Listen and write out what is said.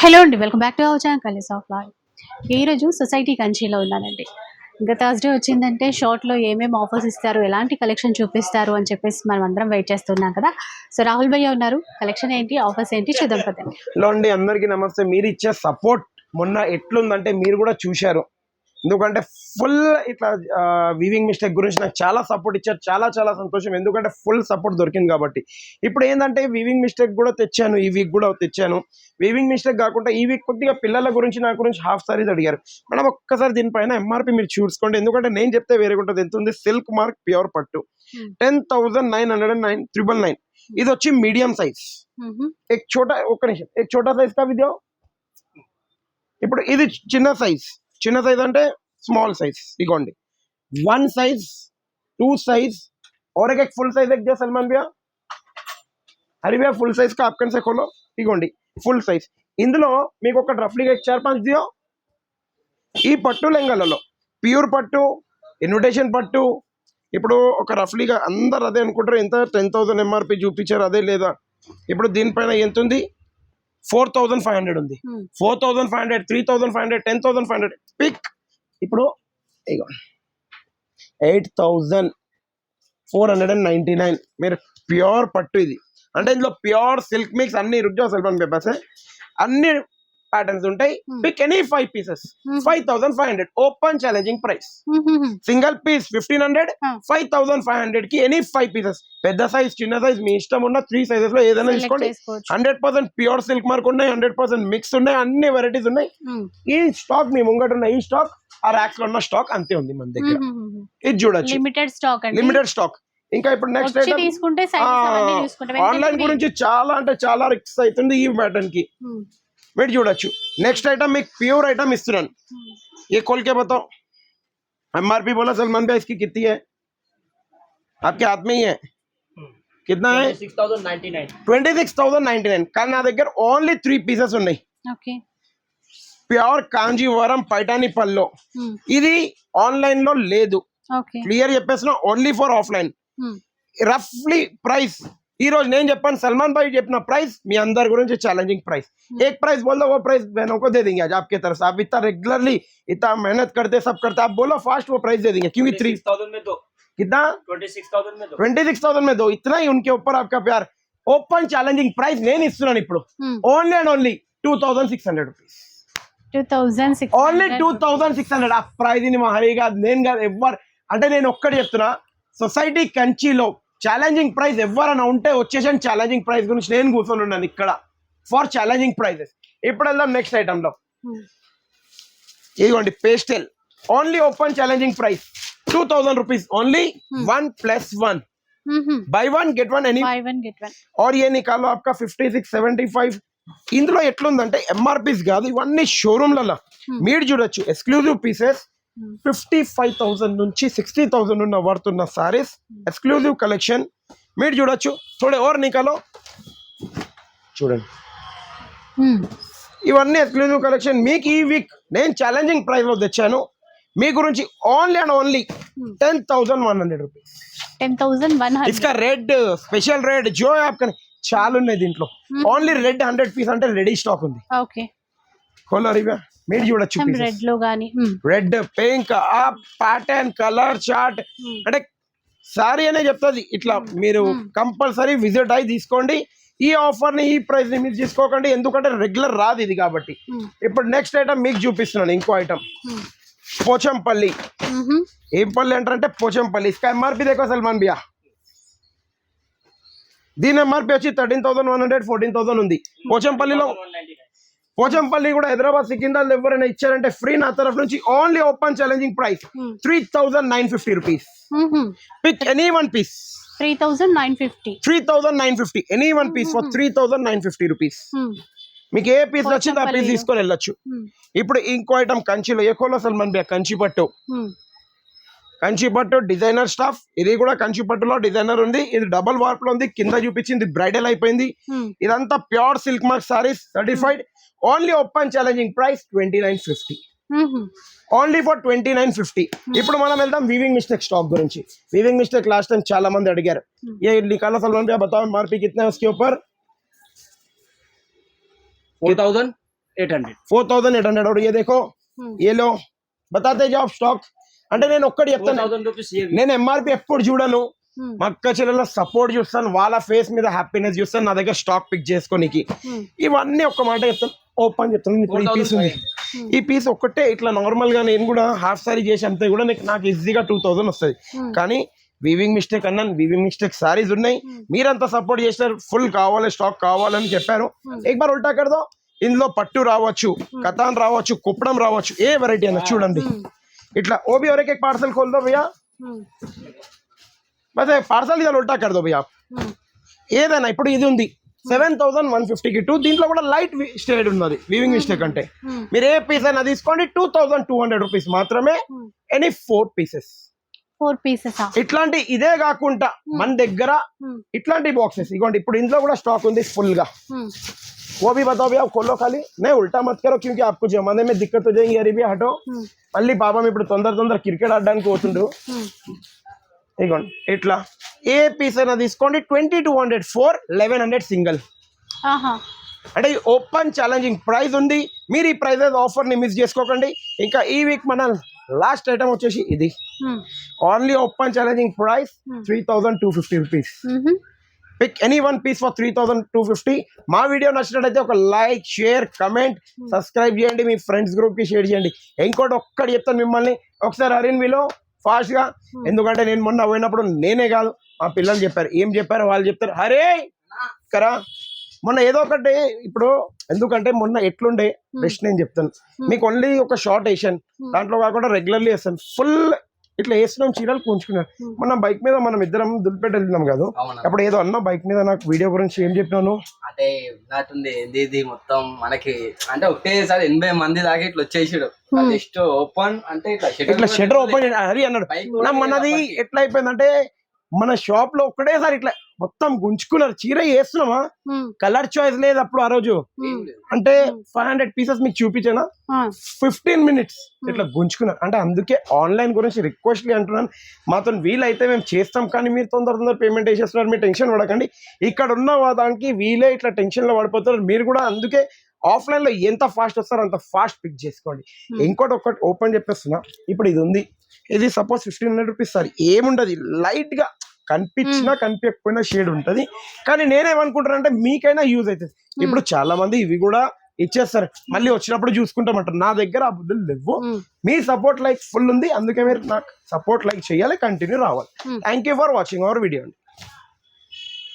Hello అండి welcome back to our channel కలీస్ of లాయ్ ఈరోజు సొసైటీ కంచీలో ఉన్నానండి. ఇంకా థర్స్డే వచ్చిందంటే షార్ట్లో ఏమేమి ఆఫర్స్ ఇస్తారు ఎలాంటి కలెక్షన్ చూపిస్తారు అని చెప్పేసి మనం అందరం వెయిట్ చేస్తున్నాం కదా. సో రాహుల్ భయ్య ఉన్నారు. కలెక్షన్ ఏంటి ఆఫర్స్ ఏంటి చూద్దాం పదండి. హలో అండి అందరికీ నమస్తే. మీరు ఇచ్చే సపోర్ట్ మొన్న ఎట్లుందంటే మీరు కూడా చూశారు. ఎందుకంటే ఫుల్ ఇట్లా వివింగ్ మిస్టేక్ గురించి నాకు చాలా సపోర్ట్ ఇచ్చారు. చాలా చాలా సంతోషం. ఎందుకంటే ఫుల్ సపోర్ట్ దొరికింది కాబట్టి. ఇప్పుడు ఏంటంటే వివింగ్ మిస్టేక్ కూడా తెచ్చాను. ఈ వీక్ కూడా తెచ్చాను. వివింగ్ మిస్టేక్ కాకుండా ఈ వీక్ కొద్దిగా పిల్లల గురించి నా గురించి హాఫ్ సారీస్ అడిగారు. మనం ఒక్కసారి దీనిపైన ఎంఆర్పి మీరు చూసుకోండి. ఎందుకంటే నేను చెప్తే వేరే ఉంటుంది. ఎంత ఉంది? సిల్క్ మార్క్ ప్యూర్ పట్టు. Ten thousand nine hundred and nine triple nine ఇది వచ్చి మీడియం సైజ్ చోటా ఒక్క నిమిషం. ఎక్ సైజ్ కా ఇప్పుడు ఇది చిన్న సైజ్ చిన్న సైజ్ అంటే స్మాల్ సైజ్ ఇగోండి వన్ సైజ్ టూ సైజ్ और एक एक फुल साइज एक दिया सलमान भैया హరి భయ్యా ఫుల్ సైజ్ కా ఆప్కన్ సే ఖోలో ఇగోండి ఫుల్ సైజ్ ఇందులో మీకు ఒక రఫ్లీగా एक चार पांच दियो ఈ పట్టు లెంగలలో ప్యూర్ పట్టు ఇన్విటేషన్ పట్టు ఇప్పుడు ఒక రఫ్లీగా అందరు అదే అనుకుంటారు ఎంత టెన్ థౌసండ్ ఎంఆర్పి చూపించారు అదే లేదా ఇప్పుడు దీనిపైన ఎంత ఉంది ఫోర్ థౌజండ్ ఫైవ్ హండ్రెడ్ ఉంది Hmm. Four thousand five hundred three thousand five hundred ten thousand five hundred pick. ఇప్పుడు ఇగో eight thousand four hundred and ninety nine. మీరు ప్యూర్ పట్టు ఇది. అంటే ఇందులో ప్యూర్ సిల్క్ మిక్స్ అన్ని రుజా సెల్ఫన్ పేపర్స్ అన్ని ప్యాటర్న్స్ ఉంటాయి. Hmm. Pick any five pieces five thousand five hundred open challenging price single piece fifteen hundred Hmm. Five thousand five హండ్రెడ్కి ఎనీ ఫైవ్ పీసెస్ పెద్ద సైజ్ చిన్న సైజ్ మీ ఇష్టం ఉన్న త్రీ సైజెస్లో ఏదైనా తీసుకోండి. Hundred percent pure silk mark ఉన్నాయి హండ్రెడ్ పర్సెంట్ మిక్స్ ఉన్నాయి అన్ని వెరైటీస్ ఉన్నాయి. Hmm. ఈ స్టాక్ మీ ముంగట ఉన్న ఈ స్టాక్ ఆ ర్యాక్స్లో ఉన్న స్టాక్ అంతే ఉంది మన దగ్గర. ఇది చూడొచ్చు. లిమిటెడ్ స్టాక్ లిమిటెడ్ స్టాక్ ఇంకా ఇప్పుడు నెక్స్ట్ తీసుకుంటే ఆన్లైన్ గురించి చాలా అంటే చాలా రిక్స్ అవుతుంది ఈ ప్యాటర్న్కి. Hmm. మీరు చూడొచ్చు నెక్స్ట్ ఐటమ్ మీకు ప్యూర్ ఐటమ్ ఇస్తున్నాను Hmm. ये खोल के बताओ एमआरपी बोला सलमान भाई इसकी कितनी है आपके हाथ में ही है कितना है six thousand ninety nine twenty six thousand ninety nine కానీ నా దగ్గర ఓన్లీ త్రీ పీసెస్ ఉన్నాయి okay pure Kanjeevaram Paithani pallu Hmm. ఇది ఆన్లైన్ లో లేదు ఓకే క్లియర్ చెప్పేసిన only for offline Hmm. రఫ్లీ price ఈ రోజు నేను చెప్పాను సల్మాన్ భాయ్ చెప్పిన ప్రైస్ మీ అందరి గురించి ఛాలెంజింగ్ ప్రైస్ ఏ ప్రైస్ బోల్దో ఓ ప్రైస్ నేను ఒక దేదింగ్ ఆప్ కే తరస్ ఆప్ ఇత్తా రెగ్యులర్లీ ఇత్తా మెహనత్ కడతే సబ్ కడతే ఆప్ బోలో ఫాస్ట్ ఓ ప్రైస్ దేదింగ్ క్యూంకి త్రీ कितना ट्वेंटी सिक्स थाउज़ेंड में दो इतना ही उनके ऊपर आपका प्यार ओपन चैलेंजिंग प्राइस नहीं only and only two thousand six hundred rupees only two thousand six अटे ने कंची लो ఛాలెంజింగ్ ప్రైజ్ ఎవరైనా ఉంటే వచ్చేసాను ఛాలెంజింగ్ ప్రైజ్ గురించి నేను కూర్చొని ఉన్నాను ఇక్కడ. ఫర్ ఛాలెంజింగ్ ప్రైజెస్ ఇప్పుడు వెళ్దాం నెక్స్ట్ ఐటమ్లో ఇదిగోండి pastel only open challenging price two thousand rupees only one plus one buy one get one any are ఏ Niccolo off fifty six seventy five ఇందులో ఎట్లుందంటే ఎంఆర్పీస్ కాదు ఇవన్నీ షోరూమ్లలో మీరు చూడొచ్చు exclusive pieces fifty five thousand నుంచి సిక్స్టీ థౌజండ్ ఉన్న వాడుతున్న సారీస్ ఎక్స్క్లూజివ్ కలెక్షన్. మీరు చూడొచ్చు. చూడే ఓర్ నీకాలో? చూడండి. ఇవన్నీ ఎక్స్క్లూజివ్ కలెక్షన్. మీకు ఈ వీక్ నేను ఛాలెంజింగ్ ప్రైస్లో తెచ్చాను. మీ గురించి only and only ten thousand one hundred rupees ten one Iska red special red Jio app కానీ చాలా ఉన్నాయి దీంట్లో ఓన్లీ రెడ్ హండ్రెడ్ పీస్ అంటే రెడీ స్టాక్ ఉంది. ఓకే. కలర్ మీరు చూడొచ్చు రెడ్లో గానీ రెడ్ పింక్ ఆ ప్యాటర్న్ కలర్ చార్ట్ అంటే సారీ అనే చెప్తుంది. ఇట్లా మీరు కంపల్సరీ విజిట్ అయి తీసుకోండి. ఈ ఆఫర్ని ఈ ప్రైస్ని మీరు తీసుకోకండి. ఎందుకంటే రెగ్యులర్ రాదు ఇది కాబట్టి. ఇప్పుడు నెక్స్ట్ ఐటమ్ మీకు చూపిస్తున్నాను ఇంకో ఐటమ్ పోచంపల్లి. ఏం పల్లి అంటారంటే పోచంపల్లి. ఇసుక ఎంఆర్పి దేకో సల్మాన్ బియా. దీని ఎంఆర్పి వచ్చి thirteen thousand one hundred fourteen thousand ఉంది. పోచంపల్లిలో పోచంపల్లి కూడా హైదరాబాద్ సికింద్రాబాద్ ఎవరైనా ఇచ్చారంటే ఫ్రీ నా తరఫు నుంచి only open challenging price three thousand nine fifty rupees pick any one piece three thousand nine fifty three thousand nine fifty any one piece for three thousand nine fifty rupees మీకు ఏ piece నచ్చిందో ఆ piece. తీసుకొని వెళ్ళొచ్చు. ఇప్పుడు ఇంకో item కంచిలో ఎక్కువలో సల్మాన్ బియా కంచి పట్టు? కంచి పట్టు డిజైనర్ స్టాఫ్ ఇది కూడా కంచి పట్టులో డిజైనర్ ఉంది ఇది డబల్ వార్ప్ లో ఉంది కింద చూపించింది బ్రైడల్ అయిపోయింది ఇదంతా pure silk mark sarees certified only open challenging price twenty nine fifty only for twenty nine fifty ఇప్పుడు మనం వెళ్దాం వీవింగ్ మిస్టేక్ స్టాక్ గురించి వీవింగ్ మిస్టేక్ లాస్ట్ టైం చాలా మంది అడిగారు ये निकालो सलमान भैया बताओ एमआरपी कितना है उसके ऊपर four thousand eight hundred four thousand eight hundred और ये देखो Hmm. ये लो बताते जाओ స్టాక్ అంటే నేను ఒక్కటి చెప్తాను. నేను ఎంఆర్పి ఎప్పుడు చూడను. Hmm. మా అక్క చెల్లెల సపోర్ట్ చూస్తాను. వాళ్ళ ఫేస్ మీద హ్యాపీనెస్ చూస్తాను. నా దగ్గర స్టాక్ పిక్ చేసుకోనికి. Hmm. ఇవన్నీ ఒక్క మాట చెప్తాను. ఓపెన్ చెప్తాను. ఇప్పుడు ఈ పీస్ ఉంది. Hmm. ఈ పీస్ ఒక్కటే ఇట్లా నార్మల్గా నేను కూడా హాఫ్ సారీ చేసి అంతే కూడా నాకు ఈజీగా టూ థౌసండ్ వస్తుంది కానీ వీవింగ్ మిస్టేక్ అన్నాను. వీవింగ్ మిస్టేక్ సారీస్ ఉన్నాయి. మీరంతా సపోర్ట్ చేసినారు. ఫుల్ కావాలి స్టాక్ కావాలని చెప్పారు. ఎక్బార్ ఉల్టా కడదాం. ఇందులో పట్టు రావచ్చు కథాన్ రావచ్చు కుప్పడం రావచ్చు. ఏ వెరైటీ అన్న చూడండి. ఇట్లా ఓ भी और एक एक पार्सल खोल दो भैया Hmm. बस पार्सल इधर उल्टा कर दो भैया आप Hmm. ఏదైనా ఇప్పుడు ఇది ఉంది సెవెన్ థౌసండ్ వన్ ఫిఫ్టీకి టూ దీంట్లో కూడా లైట్ స్టేడ్ ఉన్నది వీవింగ్ మిస్టేక్ అంటే Hmm. మీరు ఏ పీస్ అయినా తీసుకోండి two thousand two hundred rupees మాత్రమే Hmm. Any four pieces four pieces ఇట్లాంటి ఇదే కాకుండా మన దగ్గర Hmm. ఇట్లాంటి బాక్సెస్ ఇగోండి ఇప్పుడు ఇందులో కూడా స్టాక్ ఉంది ఫుల్ గా वो भी बताओ भैया खोलो खाली नहीं उल्टा मत करो क्योंकि आपको जमाने में दिक्कत हो जाएगी अरे भी हटो మళ్ళీ పాపం ఇప్పుడు తొందర తొందర క్రికెట్ ఆడడానికి పోతుండు ఇగోండి ఇట్లా ఏ పీస్ అయినా తీసుకోండి twenty two hundred four eleven hundred single ఆహా అంటే ఓపెన్ ఛాలెంజింగ్ ప్రైస్ ఉంది మీరు ఈ ప్రైజెస్ ఆఫర్ని మిస్ చేసుకోకండి ఇంకా ఈ వీక్ మన లాస్ట్ ఐటమ్ వచ్చేసి ఇది Hmm. Only open challenging price three thousand two fifty rupees Mhm. pick any one piece for three thousand two fifty మా వీడియో నచ్చినట్టయితే ఒక లైక్ షేర్ కమెంట్ సబ్స్క్రైబ్ చేయండి మీ ఫ్రెండ్స్ గ్రూప్కి షేర్ చేయండి. ఇంకోటి ఒక్కటి చెప్తాను మిమ్మల్ని. ఒకసారి అరిన్ మీలో ఫాస్ట్గా. ఎందుకంటే నేను మొన్న పోయినప్పుడు నేనే కాదు మా పిల్లలు చెప్పారు. ఏం చెప్పారు వాళ్ళు చెప్తారు. హరే! కరా! మొన్న ఏదో ఒకటి ఇప్పుడు ఎందుకంటే మొన్న ఎట్లుండే బెస్ట్ నేను చెప్తాను. మీకు ఓన్లీ ఒక షార్ట్ వేసాను దాంట్లో కాకుండా రెగ్యులర్లీ వేస్తాను ఫుల్ ఇట్లా వేస్తున్నాం చీరలు పూంచుకున్నాను మొన్న బైక్ మీద మనం ఇద్దరం దులిపేట వెళ్ళినాం కాదు. అప్పుడు ఏదో అన్నా బైక్ మీద నాకు వీడియో గురించి ఏం చెప్పినాను? అంటే నాటుంది ఇది ఇది మొత్తం మనకి అంటే ఒకటేసారి ఎనభై మంది దాకా ఇట్లా వచ్చేసాడు జస్ట్ ఓపెన్ అంటే ఇట్లా షటర్ ఓపెన్. హరి అన్నాడు. మనది. ఎట్లా అయిపోయిందంటే మన షాప్లో ఒక్కటేసారి ఇట్లా మొత్తం గుంజుకున్నారు. చీర వేస్తున్నామా. కలర్ చాయిస్ లేదు అప్పుడు ఆ రోజు. అంటే ఫైవ్ హండ్రెడ్ పీసెస్ మీకు చూపించానా. ఫిఫ్టీన్ మినిట్స్ ఇట్లా గుంజుకున్నారు అంటే అందుకే ఆన్లైన్ గురించి రిక్వెస్ట్లీ అంటున్నాను. మాతో వీలైతే మేము చేస్తాం కానీ మీరు తొందర తొందర పేమెంట్ వేసేస్తున్నారు మీరు టెన్షన్ పడకండి. ఇక్కడ ఉన్న దానికి వీలే ఇట్లా టెన్షన్లో పడిపోతారు మీరు కూడా అందుకే ఆఫ్లైన్లో ఎంత ఫాస్ట్ వస్తారో అంత ఫాస్ట్ పిక్ చేసుకోండి. ఇంకోటి ఒకటి ఓపెన్ చెప్పేస్తున్నా. ఇప్పుడు ఇది ఉంది. ఇది suppose fifteen hundred rupees sir. ఏముండదు. లైట్గా కనిపించినా కనిపించకపోయినా షేడ్ ఉంటది. కానీ నేనేమనుకుంటానంటే మీకైనా యూజ్ అవుతుంది. ఇప్పుడు చాలా మంది ఇవి కూడా ఇచ్చేస్తారు. మళ్ళీ వచ్చినప్పుడు చూసుకుంటామంటారు. నా దగ్గర ఆ బుద్ధులు లేవు. మీ సపోర్ట్ లైక్ ఫుల్ ఉంది. అందుకే మీరు నాకు సపోర్ట్ లైక్ చేయాలి కంటిన్యూ రావాలి. Thank you for watching our video అండి